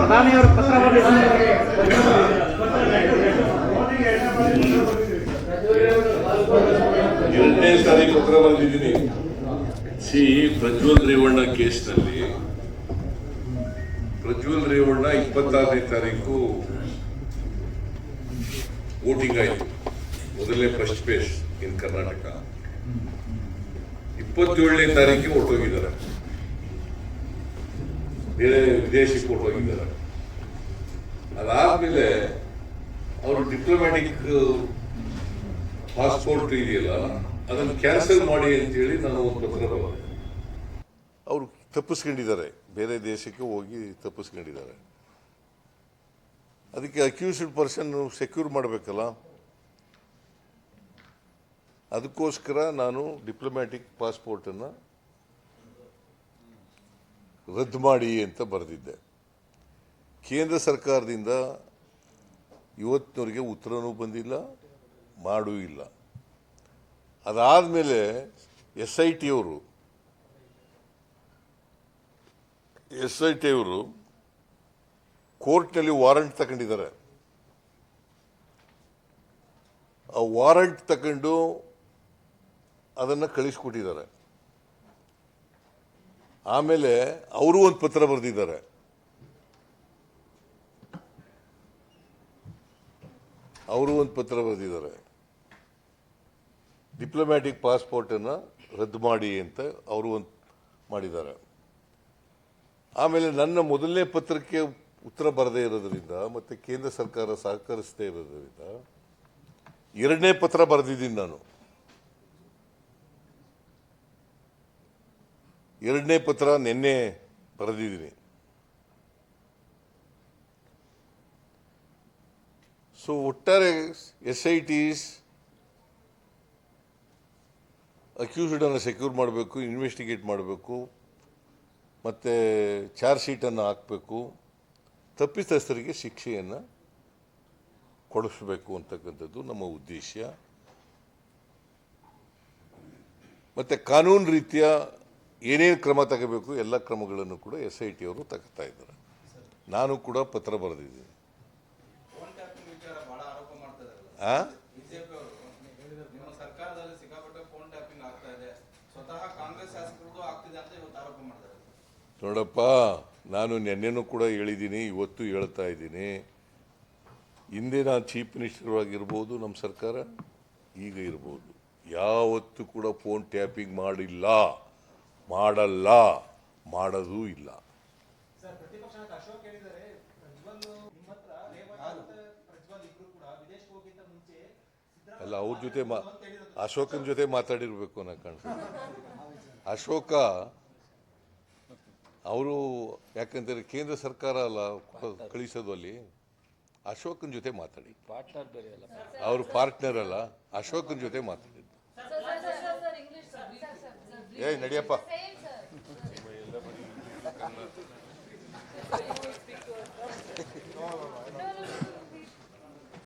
ಪ್ರಧಾನಿಯವರು ಪತ್ರ ಎರಡನೇ ತಾರೀಕು ಪತ್ರ ಬರೆದಿದ್ದೀನಿ ಸಿ, ಪ್ರಜ್ವಲ್ ರೇವಣ್ಣ ಕೇಸ್ನಲ್ಲಿ. ಪ್ರಜ್ವಲ್ ರೇವಣ್ಣ ಇಪ್ಪತ್ತಾರನೇ ತಾರೀಕು ವೋಟಿಂಗ್ ಆಯಿತು. ಮೊದಲನೇ ಫಸ್ಟ್ ಫೇಸ್ ಇನ್ ಕರ್ನಾಟಕ. ಇಪ್ಪತ್ತೇಳನೇ ತಾರೀಕಿಗೆ ಹೊರಟೋಗಿದ್ದಾರೆ. ಬೇರೆ ವಿದೇಶಕ್ಕೆ ಹೋಗಿದ್ದಾರೆ ಅದಾದ್ಮೇಲೆ ಅವರು ಡಿಪ್ಲೊಮ್ಯಾಟಿಕ್ ಪಾಸ್ಪೋರ್ಟ್ ಇದೆಯಲ್ಲ, ಅದನ್ನು ಕ್ಯಾನ್ಸಲ್ ಮಾಡಿ ಅಂತೇಳಿ ನಾನು ಒಂದು ಪತ್ರ ಬರೋದು ಅವರು ತಪ್ಪಿಸ್ಕೊಂಡಿದ್ದಾರೆ. ಬೇರೆ ದೇಶಕ್ಕೆ ಹೋಗಿ ತಪ್ಪಿಸ್ಕೊಂಡಿದ್ದಾರೆ. ಅದಕ್ಕೆ ಅಕ್ಯೂಸ್ಡ್ ಪರ್ಸನ್ ಸೆಕ್ಯೂರ್ ಮಾಡಬೇಕಲ್ಲ. ಅದಕ್ಕೋಸ್ಕರ ನಾನು ಡಿಪ್ಲೊಮ್ಯಾಟಿಕ್ ಪಾಸ್ಪೋರ್ಟನ್ನು ರದ್ದು ಮಾಡಿ ಅಂತ ಬರೆದಿದ್ದೆ. ಕೇಂದ್ರ ಸರ್ಕಾರದಿಂದ ಇವತ್ತಿನವರಿಗೆ ಉತ್ತರವೂ ಬಂದಿಲ್ಲ, ಮಾಡೂ ಇಲ್ಲ. ಅದಾದಮೇಲೆ ಎಸ್ ಐ ಟಿ ಅವರು ಎಸ್ ಐ ಟಿ ಅವರು ಕೋರ್ಟ್ನಲ್ಲಿ ವಾರಂಟ್ ತಗೊಂಡಿದ್ದಾರೆ. ಆ ವಾರಂಟ್ ತಗೊಂಡು ಅದನ್ನು ಕಳಿಸ್ಕೊಟ್ಟಿದ್ದಾರೆ. ಆಮೇಲೆ ಅವರು ಒಂದು ಪತ್ರ ಬರೆದಿದ್ದಾರೆ. ಅವರು ಒಂದು ಪತ್ರ ಬರೆದಿದ್ದಾರೆ. ಡಿಪ್ಲೊಮ್ಯಾಟಿಕ್ ಪಾಸ್ಪೋರ್ಟನ್ನು ರದ್ದು ಮಾಡಿ ಅಂತ ಅವರು ಒಂದು ಮಾಡಿದ್ದಾರೆ. ಆಮೇಲೆ ನನ್ನ ಮೊದಲನೇ ಪತ್ರಕ್ಕೆ ಉತ್ತರ ಬರದೇ ಇರೋದ್ರಿಂದ ಮತ್ತೆ ಕೇಂದ್ರ ಸರ್ಕಾರ ಸಹಕರಿಸದೇ ಇರೋದ್ರಿಂದ ಎರಡನೇ ಪತ್ರ ಬರೆದಿದ್ದೀನಿ ನಾನು. ಎರಡನೇ ಪತ್ರ ನಿನ್ನೆ ಬರೆದಿದ್ದೀನಿ. ಸೊ ಒಟ್ಟಾರೆ ಎಸ್ ಐ ಟಿಸ್ ಅಕ್ಯೂಸ್ಡನ್ನು ಸೆಕ್ಯೂರ್ ಮಾಡಬೇಕು ಇನ್ವೆಸ್ಟಿಗೇಟ್ ಮಾಡಬೇಕು, ಮತ್ತು ಚಾರ್ಜ್ ಶೀಟನ್ನು ಹಾಕಬೇಕು, ತಪ್ಪಿತಸ್ಥರಿಗೆ ಶಿಕ್ಷೆಯನ್ನು ಕೊಡಿಸಬೇಕು ಅಂತಕ್ಕಂಥದ್ದು ನಮ್ಮ ಉದ್ದೇಶ. ಮತ್ತು ಕಾನೂನು ರೀತಿಯ ಏನೇನು ಕ್ರಮ ತಗೋಬೇಕು, ಎಲ್ಲ ಕ್ರಮಗಳನ್ನು ಕೂಡ ಎಸ್ ಐ ಟಿ ಅವರು ತಗೋತಾ ಇದ್ದಾರೆ. ನಾನು ಕೂಡ ಪತ್ರ ಬರೆದಿದ್ದೀನಿ. ನೋಡಪ್ಪ, ನಾನು ನಿನ್ನೆನೂ ಕೂಡ ಹೇಳಿದ್ದೀನಿ, ಇವತ್ತು ಹೇಳ್ತಾ ಇದ್ದೀನಿ. ಹಿಂದೆ ನಾನು ಚೀಫ್ ಮಿನಿಸ್ಟರ್ ಆಗಿರ್ಬೋದು, ನಮ್ಮ ಸರ್ಕಾರ ಈಗ ಇರ್ಬೋದು. ಯಾವತ್ತೂ ಕೂಡ ಫೋನ್ ಟ್ಯಾಪಿಂಗ್ ಮಾಡಿಲ್ಲ. ಮಾಡಲ್ಲ ಮಾಡೋದೂ ಇಲ್ಲ. ಅಲ್ಲ ಅವ್ರ ಜೊತೆ ಮಾ ಅಶೋಕನ ಜೊತೆ ಮಾತಾಡಿರ್ಬೇಕು ಅನ್ನೋ ಕಾಣಿಸ್ತದೆ ಅಶೋಕ ಅವರು ಯಾಕಂದ್ರೆ ಕೇಂದ್ರ ಸರ್ಕಾರ ಅಲ್ಲ ಕಳಿಸೋದು ಅಲ್ಲಿ. ಅಶೋಕನ ಜೊತೆ ಮಾತಾಡಿ. ಅವರು ಪಾರ್ಟ್ನರ್ ಅಲ್ಲ ಅಶೋಕನ ಜೊತೆ ಮಾತಾಡಿದ್ದು ಏಯ್ ನಡಿಯಪ್ಪ.